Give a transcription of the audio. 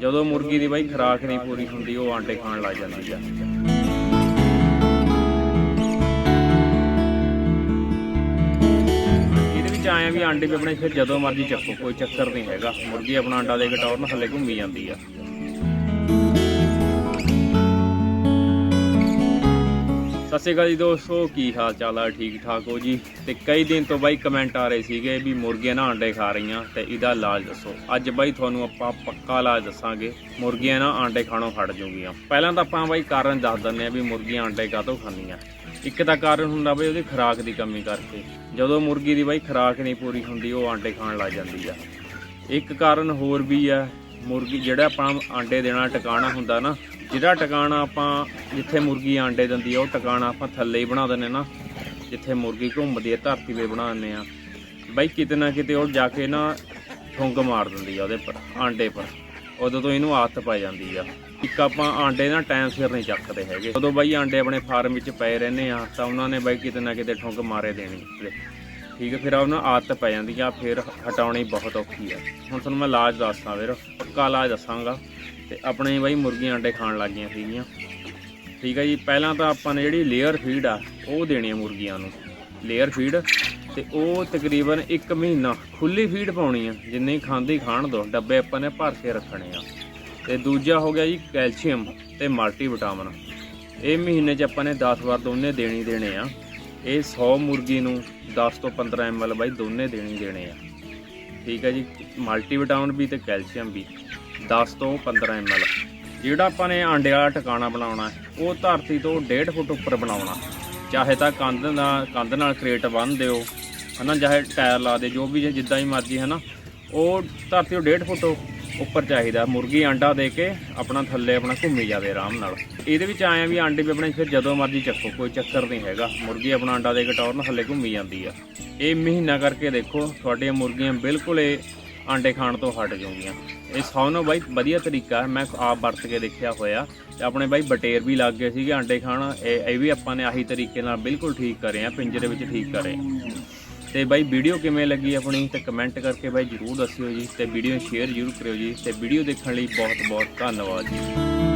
ਜਦੋਂ ਮੁਰਗੀ ਦੀ ਬਾਈ ਖੁਰਾਕ ਨਹੀਂ ਪੂਰੀ ਹੁੰਦੀ, ਉਹ ਆਂਡੇ ਖਾਣ ਲੱਗ ਜਾਂਦੀ ਆ। ਇਹਦੇ ਵਿੱਚ ਆਇਆ ਵੀ ਆਂਡੇ ਵੀ ਆਪਣੇ ਫਿਰ ਜਦੋਂ ਮਰਜ਼ੀ ਚੱਕੋ, ਕੋਈ ਚੱਕਰ ਨਹੀਂ ਹੈਗਾ। ਮੁਰਗੀ ਆਪਣਾ ਆਂਡਾ ਦੇ ਕੇ ਟੌਰਨ ਥੱਲੇ ਘੁੰਮੀ ਜਾਂਦੀ ਆ। ਸਤਿ ਸ਼੍ਰੀ ਅਕਾਲ ਜੀ ਦੋਸਤੋ, ਕੀ ਹਾਲ ਚਾਲ ਆ? ਠੀਕ ਠਾਕ ਹੋ ਜੀ? ਤੇ ਕਈ ਦਿਨ ਤੋਂ ਬਾਈ ਕਮੈਂਟ ਆ ਰਹੇ ਸੀਗੇ ਵੀ ਮੁਰਗੀਆਂ ਨਾ ਆਂਡੇ ਖਾ ਰਹੀਆਂ, ਤੇ ਇਹਦਾ ਇਲਾਜ ਦੱਸੋ। ਅੱਜ ਬਾਈ ਤੁਹਾਨੂੰ ਆਪਾਂ ਪੱਕਾ ਇਲਾਜ ਦੱਸਾਂਗੇ, ਮੁਰਗੀਆਂ ਨਾ ਆਂਡੇ ਖਾਣੋਂ ਹਟ ਜਾਊਗੀਆਂ। ਪਹਿਲਾਂ ਤਾਂ ਆਪਾਂ ਬਾਈ ਕਾਰਨ ਦੱਸ ਦਿੰਦੇ ਆ ਵੀ ਮੁਰਗੀਆਂ ਆਂਡੇ ਕਾਹਤੋਂ ਖਾਂਦੀਆਂ। ਇੱਕ ਤਾਂ ਕਾਰਨ ਹੁੰਦਾ ਬਈ ਉਹਦੀ ਖੁਰਾਕ ਦੀ ਕਮੀ ਕਰਕੇ। ਜਦੋਂ ਮੁਰਗੀ ਦੀ ਬਾਈ ਖੁਰਾਕ ਨਹੀਂ ਪੂਰੀ ਹੁੰਦੀ, ਉਹ ਆਂਡੇ ਖਾਣ ਲੱਗ ਜਾਂਦੀ ਆ। ਇੱਕ ਕਾਰਨ ਹੋਰ ਵੀ ਆ, ਮੁਰਗੀ ਜਿਹੜਾ ਆਪਾਂ ਆਂਡੇ ਦੇਣਾ, ਟਿਕਾਣਾ ਹੁੰਦਾ ਨਾ ਜਿਹੜਾ ਟਿਕਾਣਾ ਆਪਾਂ ਜਿੱਥੇ ਮੁਰਗੀ ਆਂਡੇ ਦਿੰਦੀ ਆ, ਉਹ ਟਿਕਾਣਾ ਆਪਾਂ ਥੱਲੇ ਹੀ ਬਣਾ ਦਿੰਦੇ ਨਾ, ਜਿੱਥੇ ਮੁਰਗੀ ਘੁੰਮਦੀ ਹੈ ਧਰਤੀ 'ਤੇ ਬਣਾ ਦਿੰਦੇ ਆ। ਬਾਈ ਕਿਤੇ ਨਾ ਕਿਤੇ ਉਹ ਜਾ ਕੇ ਨਾ ਠੁੰਗ ਮਾਰ ਦਿੰਦੀ ਆ ਉਹਦੇ ਪਰ ਆਂਡੇ ਪਰ ਉਦੋਂ ਤੋਂ ਇਹਨੂੰ ਆਦਤ ਪੈ ਜਾਂਦੀ ਆ। ਇੱਕ ਆਪਾਂ ਆਂਡੇ ਨਾ ਟਾਈਮ ਸਿਰ ਨਹੀਂ ਚੱਕਦੇ ਹੈਗੇ। ਉਦੋਂ ਬਾਈ ਆਂਡੇ ਆਪਣੇ ਫਾਰਮ ਵਿੱਚ ਪਏ ਰਹਿੰਦੇ ਆ, ਤਾਂ ਉਹਨਾਂ ਨੇ ਬਾਈ ਕਿਤੇ ਨਾ ਕਿਤੇ ਠੁੰਗ ਮਾਰੇ ਦੇਣੀ। ਠੀਕ ਹੈ ਫਿਰ ਉਹਨਾਂ ਆਦਤ ਪੈ ਜਾਂਦੀ ਆ, ਫਿਰ ਹਟਾਉਣੀ ਬਹੁਤ ਔਖੀ ਆ। ਹੁਣ ਤੁਹਾਨੂੰ ਮੈਂ ਇਲਾਜ ਦੱਸਦਾ ਵੀਰ, ਪੱਕਾ ਇਲਾਜ ਦੱਸਾਂਗਾ। ਤੇ ਆਪਣੇ ਬਾਈ ਮੁਰਗੀਆਂ ਆਂਡੇ ਖਾਣ ਲੱਗ ਗਈਆਂ ਸੀਗੀਆਂ। ਠੀਕ ਹੈ ਜੀ, ਪਹਿਲਾਂ ਤਾਂ ਆਪਾਂ ਨੇ ਜਿਹੜੀ ਲੇਅਰ ਫੀਡ ਆ, ਉਹ ਦੇਣੀ ਆ ਮੁਰਗੀਆਂ ਨੂੰ। ਲੇਅਰ ਫੀਡ ਤੇ ਉਹ ਤਕਰੀਬਨ 1 ਮਹੀਨਾ ਖੁੱਲੀ ਫੀਡ ਪਾਉਣੀ ਆ, ਜਿੰਨੀ ਖਾਂਦੀ ਖਾਣ ਦੋ, ਡੱਬੇ ਆਪਾਂ ਨੇ ਭਰ ਕੇ ਰੱਖਣੇ ਆ। ਤੇ ਦੂਜਾ ਹੋ ਗਿਆ ਜੀ ਕੈਲਸ਼ੀਅਮ ਤੇ ਮਲਟੀ ਵਿਟਾਮਿਨ ਇਹ ਮਹੀਨੇ 'ਚ ਆਪਾਂ ਨੇ 10 ਵਾਰ ਦੋਨੇ ਦੇਣੀ ਦੇਣੇ ਆ। ਇਹ 100 ਮੁਰਗੀ ਨੂੰ 10 ਤੋਂ 15 ml ਬਾਈ ਦੋਨੇ ਦੇਣੀ ਦੇਣੇ ਆ। ਠੀਕ ਹੈ ਜੀ ਮਲਟੀ ਵਿਟਾਮਿਨ ਵੀ ਤੇ ਕੈਲਸ਼ੀਅਮ ਵੀ। 10 ਤੋਂ 15 ml ਜਿਹੜਾ ਆਪਾਂ ਨੇ ਆਂਡੇ ਵਾਲਾ ਟਿਕਾਣਾ ਬਣਾਉਣਾ, ਉਹ ਧਰਤੀ ਤੋਂ 1.5 ਫੁੱਟ ਉੱਪਰ ਬਣਾਉਣਾ। ਚਾਹੇ ਤਾਂ ਕੰਧ ਨਾਲ ਕੰਧ ਨਾਲ ਕ੍ਰੇਟ ਬੰਨ੍ਹ ਦਿਓ, ਹਨਾ, ਚਾਹੇ ਟਾਇਰ ਲਾ ਦੇ, ਜੋ ਵੀ ਜਿੱਦਾਂ ਹੀ ਮਰਜ਼ੀ, ਹਨਾ। ਉਹ ਧਰਤੀ ਤੋਂ 1.5 ਫੁੱਟ ਉੱਪਰ ਚਾਹੀਦਾ। ਮੁਰਗੀ ਆਂਡਾ ਦੇ ਕੇ ਆਪਣਾ ਥੱਲੇ ਆਪਣਾ ਘੁੰਮੀ ਜਾਵੇ ਆਰਾਮ ਨਾਲ। ਇਹਦੇ ਵਿੱਚ ਆਇਆ ਵੀ ਆਂਡੇ ਵੀ ਆਪਣੇ ਫਿਰ ਜਦੋਂ ਮਰਜ਼ੀ ਚੱਕੋ, ਕੋਈ ਚੱਕਰ ਨਹੀਂ ਹੈਗਾ। ਮੁਰਗੀ ਆਪਣਾ ਆਂਡਾ ਦੇ ਕੇ ਨਾਲ ਥੱਲੇ ਘੁੰਮੀ ਜਾਂਦੀ ਆ। ਇਹ ਮਹੀਨਾ ਕਰਕੇ ਦੇਖੋ, ਤੁਹਾਡੀਆਂ ਮੁਰਗੀਆਂ ਬਿਲਕੁਲ ਇਹ ਆਂਡੇ ਖਾਣ ਤੋਂ ਹਟ ਜਾਊਗੀਆਂ। ਇਹ ਸਭ ਨੂੰ ਬਾਈ ਵਧੀਆ ਤਰੀਕਾ ਮੈਂ ਆਪ ਵਰਤ ਕੇ ਦੇਖਿਆ ਹੋਇਆ। ਤੇ ਆਪਣੇ ਬਾਈ ਬਟੇਰ ਵੀ ਲੱਗ ਗਏ ਸੀਗੇ ਆਂਡੇ ਖਾਣ। ਇਹ ਇਹ ਵੀ ਆਪਾਂ ਨੇ ਆਹੀ ਤਰੀਕੇ ਨਾਲ ਬਿਲਕੁਲ ਠੀਕ ਕਰੇ ਆ, ਪਿੰਜਰੇ ਵਿੱਚ ਠੀਕ ਕਰੇ। ਆ ਤੇ ਬਾਈ ਵੀਡੀਓ ਕਿਵੇਂ ਲੱਗੀ ਆਪਣੀ, ਤੇ ਕਮੈਂਟ ਕਰਕੇ ਬਾਈ ਜਰੂਰ ਦੱਸਿਓ ਜੀ, ਤੇ ਵੀਡੀਓ ਸ਼ੇਅਰ ਜਰੂਰ ਕਰਿਓ ਜੀ। ਤੇ ਵੀਡੀਓ ਦੇਖਣ ਲਈ ਬਹੁਤ ਬਹੁਤ ਧੰਨਵਾਦ ਜੀ।